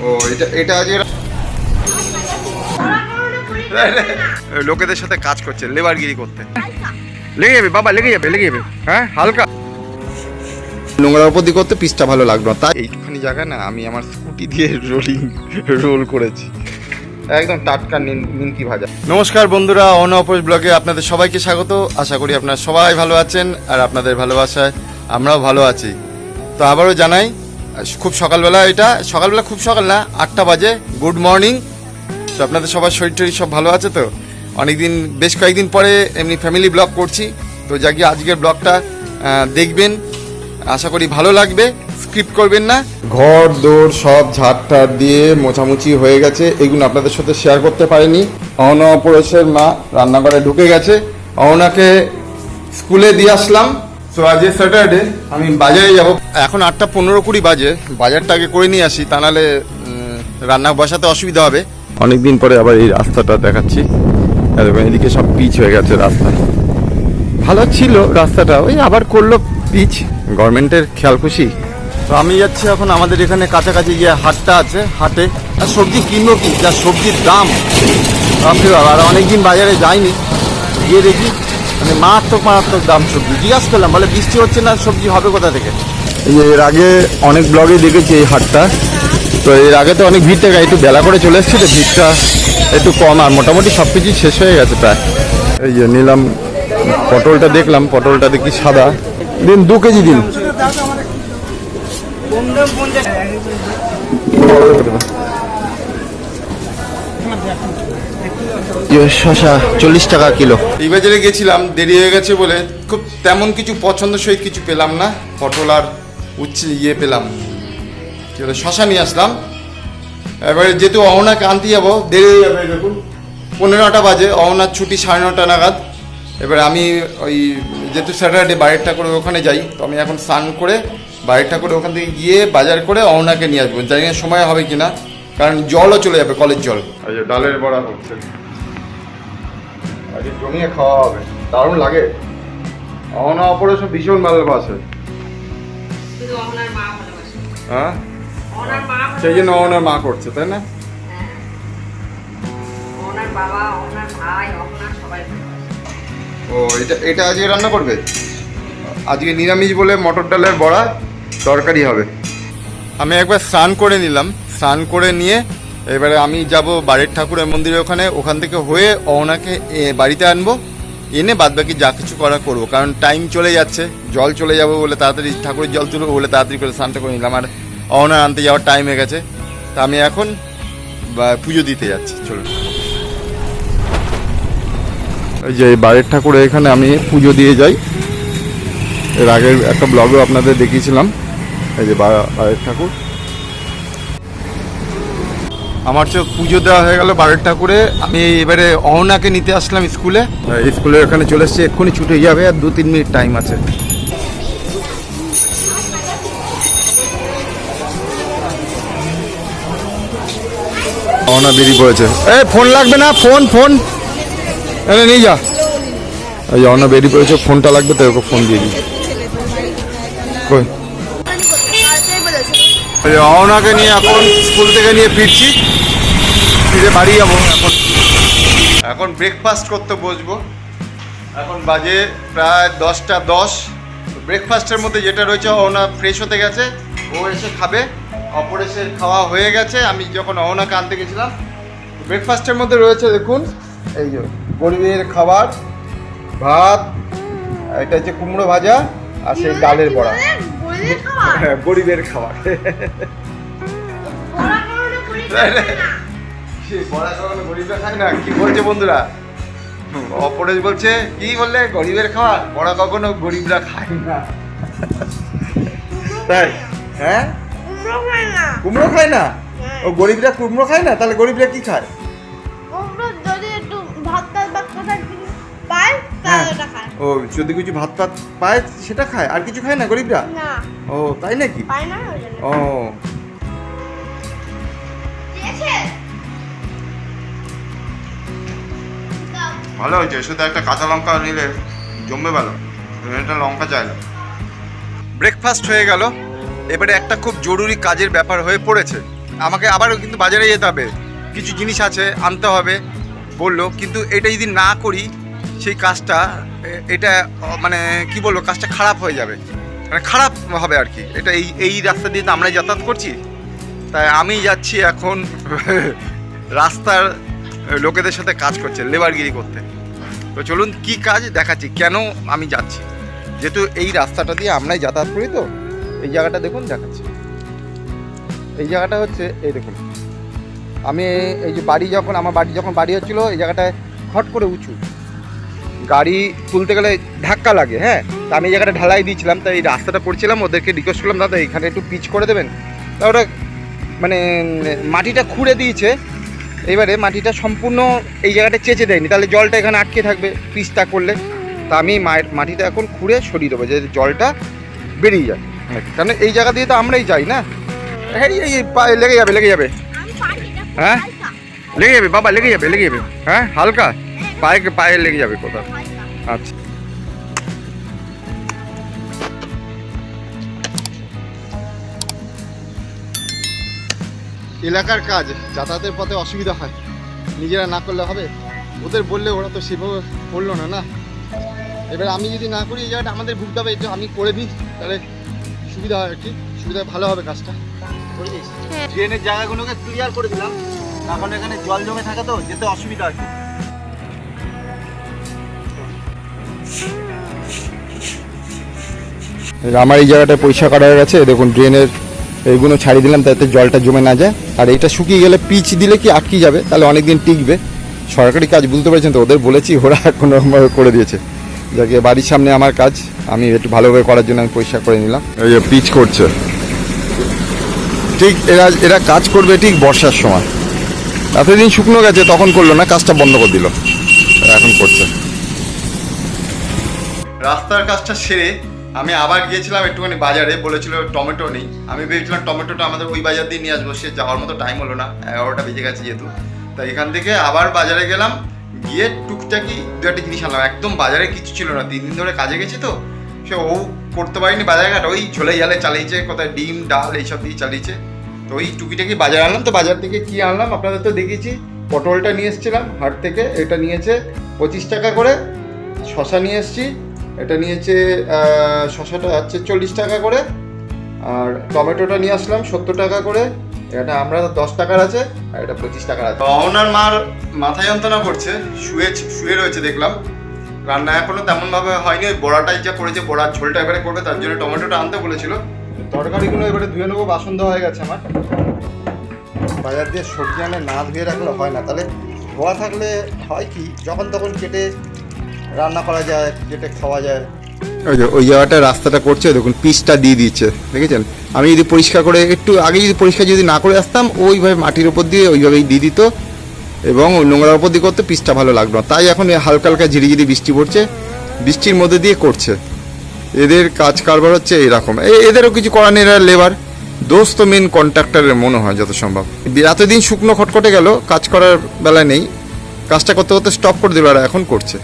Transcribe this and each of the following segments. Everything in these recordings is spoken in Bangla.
ও, এটা এটা লোকেদের সাথে কাজ করছে, লেবারগিরি করতে। লেগে যাবে, বাবা, লেগে যাবে লেগে যাবে। হ্যাঁ হালকা। নোংরার উপর দিয়ে করতে পিসটা ভালো লাগল তাই এইটুখানি জায়গায় না আমি আমার স্কুটি দিয়ে রোলিং রোল করেছি। একদম টাটকা নিম- নিমকি ভাজা। নমস্কার বন্ধুরা অনঅপোজ ব্লগে আপনাদের সবাইকে স্বাগত। আশা করি আপনারা সবাই ভালো আছেন আর আপনাদের ভালোবাসায় আমরাও ভালো আছি। তো আবারও জানাই খুব সকালবেলা এটা, সকালবেলা খুব সকাল না, আটটা বাজে গুড মর্নিং তো আপনাদের সবার শরীর টরীর সব ভালো আছে তো? অনেকদিন, বেশ কয়েকদিন পরে এমনি ফ্যামিলি ব্লগ করছি। তো যাকে আজকের ব্লগটা দেখবেন, আশা করি ভালো লাগবে স্কিপ করবেন না। ঘর দৌড় সব ঝাড় দিয়ে মোছামুছি হয়ে গেছে, এগুলো আপনাদের সাথে শেয়ার করতে পারিনি। অহনা অপরেশের মা রান্নাঘরে ঢুকে গেছে। অহনাকে স্কুলে দিয়ে আসলাম। তো আজ স্যাটারডে আমি বাজারে যাব। এখন আটটা পনেরো কুড়ি বাজে, বাজারটা আগে করে নিয়ে আসি, তা নাহলে রান্না বসাতে অসুবিধা হবে। অনেকদিন পরে আবার এই রাস্তাটা দেখাচ্ছি। এদিকে সব পিচ হয়ে গেছে রাস্তা। ভালো ছিল রাস্তাটা, ওই আবার করল পিচ। গভর্নমেন্টের খেয়াল খুশি? তো আমি যাচ্ছি এখন আমাদের এখানে কাছাকাছি যে হাটটা আছে, হাটে। আর সবজি কিনবো কি? যা সবজির দাম। আর অনেকদিন বাজারে যাইনি। গিয়ে দেখি মানে মারাত্মক মারাত্মক দাম সবজি। জিজ্ঞাসা করলাম, বলে বৃষ্টি হচ্ছে না, সবজি হবে কোথা থেকে? এর আগে অনেক ব্লগে দেখেছি এই হাটটা। তো এর আগে তো অনেক ভিড় থাকে একটু বেলা করে চলে এসেছি, তো ভিড়টা একটু কম, আর মোটামুটি সব কিছুই শেষ হয়ে গেছে প্রায়। এই যে নিলাম, পটলটা দেখলাম, পটলটা দেখি সাদা। দিন, দু কেজি দিন। শশা চল্লিশ টাকা কিলো। এই বাজারে গেছিলাম, দেরি হয়ে গেছে বলে খুব তেমন কিছু পছন্দসই কিছু পেলাম না, পটল আর উচ্ছে ইয়ে পেলাম। কি বলে, শশা নিয়ে আসলাম। এবারে যেহেতু অহনাকে আনতে যাব, দেরি হয়ে যাবে দেখুন। পনেরোটা বাজে অহনার ছুটি সাড়ে নটা নাগাদ। এবার আমি ওই যেহেতু স্যাটারডে বাইরের ঠাকুরের ওখানে যাই, তো আমি এখন স্নান করে বাইরের ঠাকুরের ওখান থেকে গিয়ে বাজার করে অহনাকে নিয়ে আসব। জানি না সময় হবে কিনা। কারণ জলও চলে যাবে কলের জল। আচ্ছা ডালের বড়া হচ্ছে। আজকে জমিয়ে খাওয়া হবে। দারুণ লাগে। অহনা অপারেশন ভীষণ ভালোবাসে। হ্যাঁ? সেই জন্য ওনার মা করছে তাই না? হ্যাঁ। ও এটা এটা আজকে রান্না করবে? আজকে নিরামিষ বলে মটর ডালের বড়া তরকারি হবে। আমি একবার স্নান করে নিলাম। স্নান করে নিয়ে এবারে আমি যাব বাড়ির ঠাকুরের মন্দিরের ওখানে। ওখান থেকে হয়ে এ, বাড়িতে আনব। এনে বাদবাকি যা কিছু করা করব। কারণ টাইম চলে যাচ্ছে। জল চলে যাব বলে তাড়াতাড়ি ঠাকুরের জল তুলবো বলে তাড়াতাড়ি করে স্নানটা করে নিলাম। আর অহনার আনতে যাওয়ার টাইম হয়ে গেছে। তা আমি এখন পুজো দিতে যাচ্ছি। চলুন। ওই যে বাড়ির ঠাকুরের এখানে আমি পুজো দিয়ে যাই। এর আগের একটা ব্লগও আপনাদের দেখিয়েছিলাম। এই যে বাড়ির ঠাকুর। আমার চোখ পুজো দেওয়া হয়ে গেল বাড়ির ঠাকুরে। আমি এবারে অহনাকে নিতে আসলাম স্কুলে। এই স্কুলের এখানে চলে এসেছি, এক্ষুনি ছুটে যাবে আর দু তিন মিনিট টাইম আছে। অহনা বেরিয়ে পড়েছে এ ফোন লাগবে না ফোন ফোন এনে নিয়ে যা। এই অহনা বেরিয়ে পড়েছে ফোনটা লাগবে তো ওকে ফোন দিয়ে দিই। কই? অহনাকে নিয়ে এখন স্কুল থেকে নিয়ে ফিরছি। ফিরে বাড়ি যাব এখন। এখন ব্রেকফাস্ট করতে বসবো। এখন বাজে প্রায় দশটা দশ। ব্রেকফাস্টের মধ্যে যেটা রয়েছে, অহনা ফ্রেশ হতে গেছে। ও এসে খাবে। অপরেশের খাওয়া হয়ে গেছে। আমি যখন অহনাকে আনতে গেছিলাম ব্রেকফাস্টের মধ্যে রয়েছে দেখুন, এই যে গরিবের খাবার, ভাত এটা হচ্ছে কুমড়ো ভাজা আর সেই ডালের বড়া। হ্যাঁ গরিবের খাবার। বড়া খাওয়ানো গরিবরা খায় না কি বলছে বন্ধুরা? অপরেশ বলছে কি বললে? গরিবের খাবার? বড়া কখনো গরিবরা খায় না। তাই? হ্যাঁ? কুমড়ো খায় না। ও গরিবরা কুমড়ো খায় না? তাহলে গরিবরা কি খায়? যদি একটু ভাত বা কোথায় পায় হ্যাঁ। তাহলে খায়। ও যদি কিছু ভাত টাত পায় সেটা খায়? আর কিছু খায় না গরিবরা? না। ও তাই নাকি? পায় না ও। ভালো হয়েছে শুধু একটা কাঁচা লঙ্কা নিলে জমবে ভালো। একটা লঙ্কা চাই ব্রেকফাস্ট হয়ে গেল। এবারে একটা খুব জরুরি কাজের ব্যাপার হয়ে পড়েছে। আমাকে আবারও কিন্তু বাজারে যেতে হবে। কিছু জিনিস আছে আনতে হবে বলল। কিন্তু এটা যদি না করি সেই কাজটা এটা মানে কি বলব, কাজটা খারাপ হয়ে যাবে। মানে খারাপ হবে আর কি। এটা এই এই রাস্তা দিয়ে তো আমরাই যাতায়াত করছি। তাই আমি যাচ্ছি এখন রাস্তার লোকেদের সাথে কাজ করছে, লেবারগিরি করতে। তো চলুন কি কাজ দেখাচ্ছি, কেন আমি যাচ্ছি? যেহেতু এই রাস্তাটা দিয়ে আমরাই যাতায়াত করি তো, এই জায়গাটা দেখুন দেখাচ্ছি। এই জায়গাটা হচ্ছে, এই দেখুন। আমি এই যে বাড়ি যখন, আমার বাড়ি, যখন বাড়ি হচ্ছিল, এই জায়গাটায় হট করে উঁচু। গাড়ি তুলতে গেলে ধাক্কা লাগে হ্যাঁ? তা আমি এই জায়গাটা ঢালাই দিয়েছিলাম তাই এই রাস্তাটা করছিলাম ওদেরকে রিকোয়েস্ট করলাম দাদা এখানে একটু পিচ করে দেবেন? তা ওরা মানে মাটিটা খুঁড়ে দিয়েছে এবারে মাটিটা সম্পূর্ণ এই জায়গাটা চেঁচে দেয়নি তাহলে জলটা এখানে আটকে থাকবে পিচটা করলে। তা আমি মায়ের মাটিটা এখন খুঁড়ে সরিয়ে দেবো যে জলটা বেরিয়ে যায়। কারণ এই জায়গা দিয়ে তো আমরাই যাই না? হ্যাঁ এই লেগে যাবে লেগে যাবে। হ্যাঁ? লেগে যাবে বাবা লেগে যাবে লেগে যাবে। হ্যাঁ হালকা? পায়ে পায়ে লেগে যাবে কোথাও। আচ্ছা। এলাকার কাজ যাতায়াতের পথে অসুবিধা হয়। নিজেরা না করলে হবে? ওদের বললে ওরা তো সেভাবে করল না না? এবার আমি যদি না করি এই জায়গাটা আমাদের ভুগতে হবে এটা আমি করে দিই তাহলে সুবিধা হয় আর কি? সুবিধা ভালো হবে কাজটা। ট্রেনের জায়গাগুলোকে ক্লিয়ার করে দিলাম। এখন এখানে জল জমে থাকে তো যেতে অসুবিধা আর আমার এই জায়গাটা পরিষ্কার করা হয়ে গেছে। দেখুন ড্রেনের এইগুলো ছাড়িয়ে দিলাম তাতে জলটা জমে না যায়। আর এটা শুকিয়ে গেলে পিচ দিলে কি আটকে যাবে? তাহলে অনেক দিন টিকবে। সরকারি কাজ বুঝতে পেরেছেন তো ওদের বলেছি ওরা কোনো রকমভাবে করে দিয়েছে। যাকে বাড়ির সামনে আমার কাজ আমি একটু ভালোভাবে করার জন্য আমি পরিষ্কার করে নিলাম। এই যে পিচ করছে। ঠিক এরা এরা কাজ করবে ঠিক বর্ষার সময়। এতদিন শুকনো গেছে তখন করল না কাজটা বন্ধ করে দিল। এখন করছে। রাস্তার কাজটা সেরে আমি আবার গিয়েছিলাম একটুখানি বাজারে, বলেছিল টমেটো নেই। আমি ভেবেছিলাম টমেটোটা আমাদের ওই বাজার দিয়ে নিয়ে আসব, সে যাওয়ার মতো টাইম হলো না, এগারোটা বেজে গেছে যেহেতু। তাই এখান থেকে আবার বাজারে গেলাম, গিয়ে টুকটাকি দু একটা জিনিস আনলাম। একদম বাজারে কিছু ছিল না, তিন দিন ধরে কাজে গেছি তো, সে ও করতে পারিনি বাজার ঘাট ওই ঝোলে জালে চালিয়েছে, কোথায় ডিম, ডাল এইসব দিয়ে চালিয়েছে। তো ওই টুকিটাকি বাজার আনলাম, তো বাজার থেকে কি আনলাম আপনাদের তো দেখেছি পটলটা নিয়ে এসেছিলাম, হাট থেকে, এটা নিয়েছে পঁচিশ টাকা করে শশা নিয়ে এসেছি এটা নিয়েছে শশাটা হচ্ছে চল্লিশ টাকা করে আর টমেটোটা নিয়ে আসলাম সত্তর টাকা করে এটা আমরা দশ টাকার আছে আর এটা পঁচিশ টাকার আছে। অহনার মার মাথা যন্ত্রণা করছে শুয়ে শুয়ে রয়েছে দেখলাম। রান্না এখনও তেমন ভাবে হয়নি ওই বড়াটাই যা করেছে বড়ার ঝোলটা এবারে করবে তার জন্য টমেটোটা আনতে বলেছিল। তরকারিগুলো এবারে ধুয়ে নেব বাসন দেওয়া হয়ে গেছে আমার। বাজার দিয়ে সবজি আনে না ধুয়ে রাখলে হয় না তাহলে ধোয়া থাকলে হয় কি যখন তখন কেটে রান্না করা যায় কেটে খাওয়া যায়। ওই যে, ওই জায়গাটা রাস্তাটা করছে দেখুন, পিচটা দিয়ে দিচ্ছে, দেখেছেন? আমি যদি পরিষ্কার করে, একটু আগে যদি পরিষ্কার যদি না করে আসতাম, ওইভাবে মাটির উপর দিয়ে ওইভাবেই দিয়ে দিত, এবং ওই নোংরার উপর দিয়ে করতে, পিচটা ভালো লাগল। তাই এখন হালকা হালকা ঝিরিঝিরি বৃষ্টি পড়ছে, বৃষ্টির মধ্যে দিয়ে করছে। এদের কাজ কারবার হচ্ছে এরকম। এ- এদেরও কিছু করার নেই, এরা লেবার দোষ তো মেন কন্ট্রাক্টরের মনে হয়, যত সম্ভব। এতদিন শুকনো খটখটে গেল, কাজ করার বেলা নেই। কাজটা করতে করতে স্টপ করে দিল আর এখন করছে।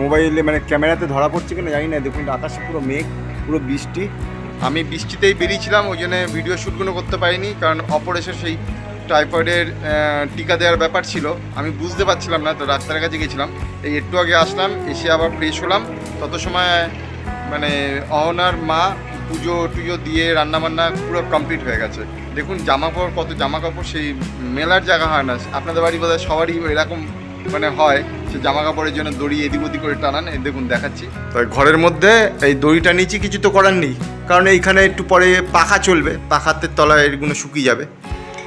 মোবাইলে মানে ক্যামেরাতে ধরা পড়ছে কিনা জানি না, দেখুন আকাশে পুরো মেঘ, পুরো বৃষ্টি। আমি বৃষ্টিতেই বেরিয়েছিলাম, ওই জন্য ভিডিও শ্যুটগুলো করতে পারিনি, কারণ অপারেশন সেই টাইফয়েডের টিকা দেওয়ার ব্যাপার ছিল। আমি বুঝতে পারছিলাম না, তো ডাক্তারের কাছে গেছিলাম। এই একটু আগে আসলাম, এসে আবার ফ্রেশ হলাম। তত সময় মানে অহনার মা পুজো টুজো দিয়ে রান্নাবান্না পুরো কমপ্লিট হয়ে গেছে। দেখুন, জামা কাপড় কত জামা কাপড়, সেই মেলার জায়গা হয় না। আপনাদের বাড়ি বোধহয় সবারই এরকম মানে হয় সে জামা কাপড়ের জন্য দড়ি এদিক ওদিক করে টানান এই দেখুন দেখাচ্ছি। তো ঘরের মধ্যে এই দড়িটা নিচে কিছু তো করার নেই কারণ এইখানে একটু পরে পাখা চলবে পাখাতে তলায় এগুলো শুকিয়ে যাবে।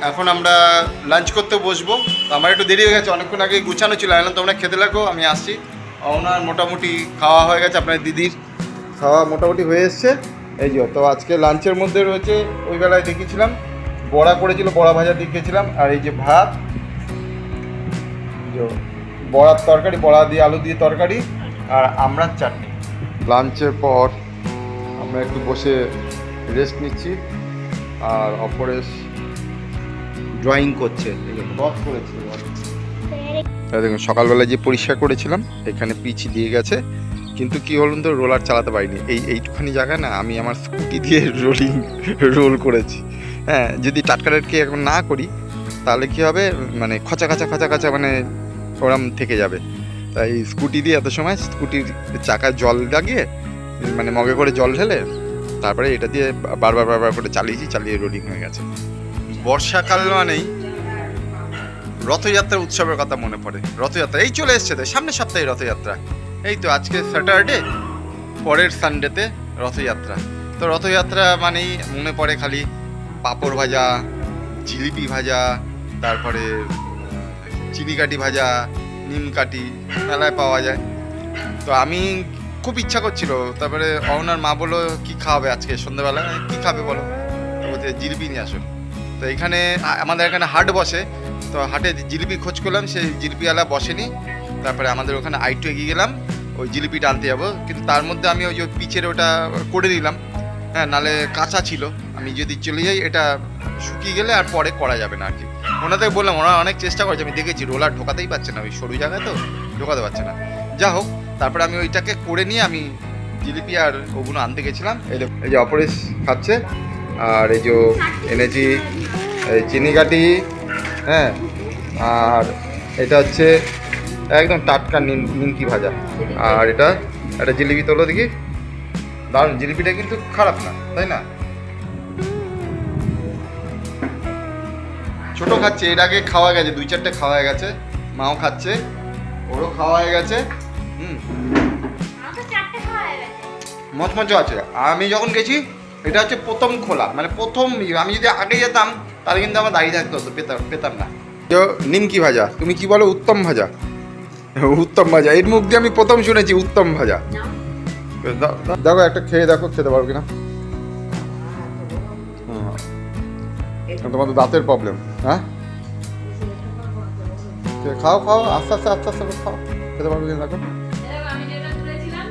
এখন আমরা লাঞ্চ করতে বসবো। আমার একটু দেরি হয়ে গেছে অনেকক্ষণ আগে গুছানো ছিল আমি বললাম তোমরা খেতে লাগো আমি আসছি। ওনার মোটামুটি খাওয়া হয়ে গেছে আপনার দিদির। খাওয়া মোটামুটি হয়ে এসছে। এই যে তো আজকে লাঞ্চের মধ্যে রয়েছে ওই বেলায় দেখেছিলাম বড়া করেছিল বড়া ভাজা দেখিয়েছিলাম আর এই যে ভাত। বড়ার তরকারি বড়া দিয়ে আলু দিয়ে তরকারি আর আমড়ার চাটনি। লাঞ্চের পর আমরা একটু বসে রেস্ট নিচ্ছি আর অপরেশ ড্রয়িং করছে করেছে দেখুন সকালবেলা যে পরিষ্কার করেছিলাম এখানে পিচ দিয়ে গেছে। কিন্তু কি বলুন তো রোলার চালাতে পারিনি। এই এইটুখানি জায়গা না আমি আমার স্কুটি দিয়ে রোলিং রোল করেছি। হ্যাঁ যদি টাটকা টাটকে এখন না করি তাহলে কি হবে? মানে খচা খচা খচা খচা মানে ওরম থেকে যাবে। তাই স্কুটি দিয়ে এত সময় স্কুটির চাকায় জল লাগিয়ে মানে মগে করে জল ঢেলে, তারপরে এটা দিয়ে বারবার বারবার করে চালিয়েছি, চালিয়ে রোডিং হয়ে গেছে। বর্ষাকাল মানেই রথযাত্রা উৎসবের কথা মনে পড়ে। রথযাত্রা, এই চলে এসছে তো, সামনের সপ্তাহে রথযাত্রা। এই তো আজকে স্যাটারডে পরের সানডেতে রথযাত্রা। তো রথযাত্রা মানেই মনে পড়ে খালি পাঁপড় ভাজা, জিলিপি ভাজা, তারপরে চিনি কাঠি ভাজা, নিম কাঠি মেলায় পাওয়া যায়। তো আমি খুব ইচ্ছা করছিল, তারপরে অহনার মা বলল, কি খাওয়াবে আজকে সন্ধ্যাবেলা? কি খাবে বলো? তো বলছে, জিলিপি নিয়ে আসো। তো এখানে আমাদের এখানে হাট বসে। তো হাটে জিলিপি খোঁজ করলাম, সেই জিলিপিওয়ালা বসেনি। তারপরে আমাদের ওখানে আইটু এগিয়ে গেলাম, ওই জিলিপিটা আনতে যাব। কিন্তু তার মধ্যে আমি ওই যে পিচের ওটা করে দিলাম। হ্যাঁ নালে কাঁচা ছিল। আমি যদি চলে যাই, এটা শুকিয়ে গেলে আর পরে করা যাবে না আর কি। ওনাদের বললাম ওরা অনেক চেষ্টা করেছে, আমি দেখেছি, রোলার ঢোকাতেই পারছে না, ওই সরু জায়গায় তো ঢোকাতে পারছে না। যা হোক, তারপরে আমি ওইটাকে করে নিয়ে আমি জিলিপি আর ওগুলো আনতে গেছিলাম। এই এই যে অপরেশ খাচ্ছে, আর এই যে এনেছি এই চিনি কাঠি হ্যাঁ আর এটা হচ্ছে একদম টাটকা নিম, নিমকি ভাজা। আর এটা, একটা জিলিপি তোলো দেখি। দারুণ, জিলিপিটা কিন্তু খারাপ না, তাই না? ছোট খাচ্ছে এর আগে খাওয়া গেছে দুই চারটে খাওয়া হয়ে গেছে মাও খাচ্ছে ওরও খাওয়া হয়ে গেছে হুম। আমার তো চারটে খাওয়া হয়ে গেছে। মচমচ আছে। আমি যখন গেছি এটা হচ্ছে প্রথম খোলা মানে প্রথম ইয়ে। আমি যদি আগে যেতাম তাহলে কিন্তু আমার দাঁড়িয়ে থাকতে হতো পেতাম পেতাম না। নিমকি ভাজা তুমি কি বলো উত্তম ভাজা? উত্তম ভাজা এর মুখ দিয়ে আমি প্রথম শুনেছি উত্তম ভাজা। দেখো একটা খেয়ে দেখো খেতে পারো কিনা। তোমার তো দাঁতের প্রবলেম হ্যাঁ? খাও খাও আস্তে আস্তে আস্তে আস্তে খাও। খেতে পারবে দেখো।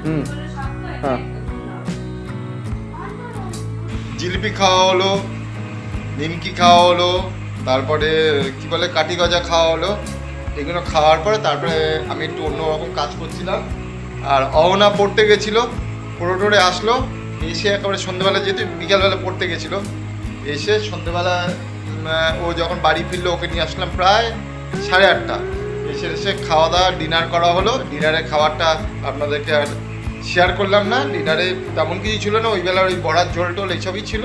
হুম। হয়ে। জিলিপি খাওয়া হলো নিমকি খাওয়া হলো তারপরে কি বলে কাঠি গজা খাওয়া হলো। এগুলো খাওয়ার পরে তারপরে আমি একটু অন্যরকম কাজ করছিলাম। আর অহনা পড়তে গেছিল পড়ে টোরে আসলো এসে একেবারে সন্ধ্যেবেলা যেহেতু বিকালবেলা পড়তে গেছিল এসে সন্ধ্যেবেলা ও যখন বাড়ি ফিরলো, ওকে নিয়ে আসলাম প্রায় সাড়ে আটটা। এসে এসে খাওয়া দাওয়া ডিনার করা হলো। ডিনারে খাবারটা আপনাদেরকে আর শেয়ার করলাম না। ডিনারে তেমন কিছু ছিল না। ওই বেলা ওই বড়ার ঝোল টোল এইসবই ছিল,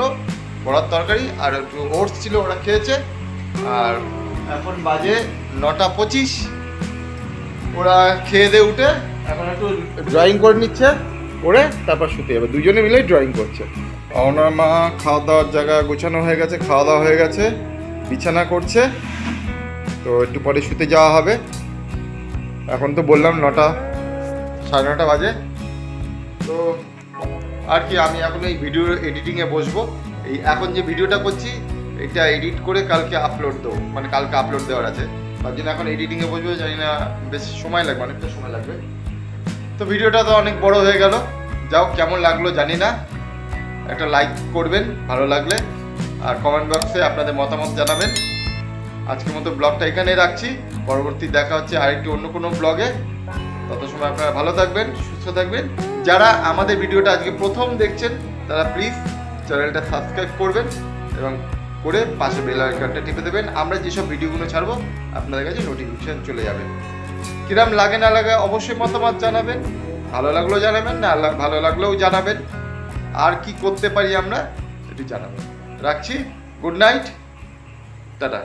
বড়ার তরকারি আর একটু ওটস ছিল ওরা খেয়েছে। আর এখন বাজে নটা পঁচিশ। ওরা খেয়ে দিয়ে উঠে এখন একটু ড্রয়িং করে নিচ্ছে, করে তারপর শুতে যাবে। দুজনে মিলে ড্রয়িং করছে। ওনার মা খাওয়া দাওয়ার জায়গা গোছানো হয়ে গেছে খাওয়া দাওয়া হয়ে গেছে, বিছানা করছে, তো একটু পরে শুতে যাওয়া হবে। এখন তো বললাম নটা, সাড়ে নটা বাজে। তো আর কি, আমি এখন এই ভিডিও এডিটিংয়ে বসবো। এই এখন যে ভিডিওটা করছি, এটা এডিট করে কালকে আপলোড দেবো। মানে কালকে আপলোড দেওয়ার আছে। তার জন্য এখন এডিটিংয়ে বসবো, জানি না, বেশ সময় লাগবে, অনেকটা সময় লাগবে। তো ভিডিওটা তো অনেক বড় হয়ে গেল। যাও, কেমন লাগল জানি না। একটা লাইক করবেন, ভালো লাগলে। আর কমেন্ট বক্সে আপনাদের মতামত জানাবেন। আজকের মতো ব্লগটা এখানে রাখছি। পরবর্তী দেখা হচ্ছে আরেকটি অন্য কোনো ব্লগে। তত সময় আপনারা ভালো থাকবেন, সুস্থ থাকবেন। যারা আমাদের ভিডিওটা আজকে প্রথম দেখছেন, তারা প্লিজ চ্যানেলটা সাবস্ক্রাইব করবেন এবং করে পাশে বেল আইকনটা টিপে দেবেন। আমরা যেসব ভিডিওগুলো ছাড়বো, আপনাদের কাছে নোটিফিকেশন চলে যাবে। কিরাম লাগে না লাগে অবশ্যই মতামত জানাবেন। ভালো লাগলেও জানাবেন, না ভালো লাগলেও জানাবেন। আর কি করতে পারি আমরা সেটি জানাব। রাখছি গুড নাইট টাটা।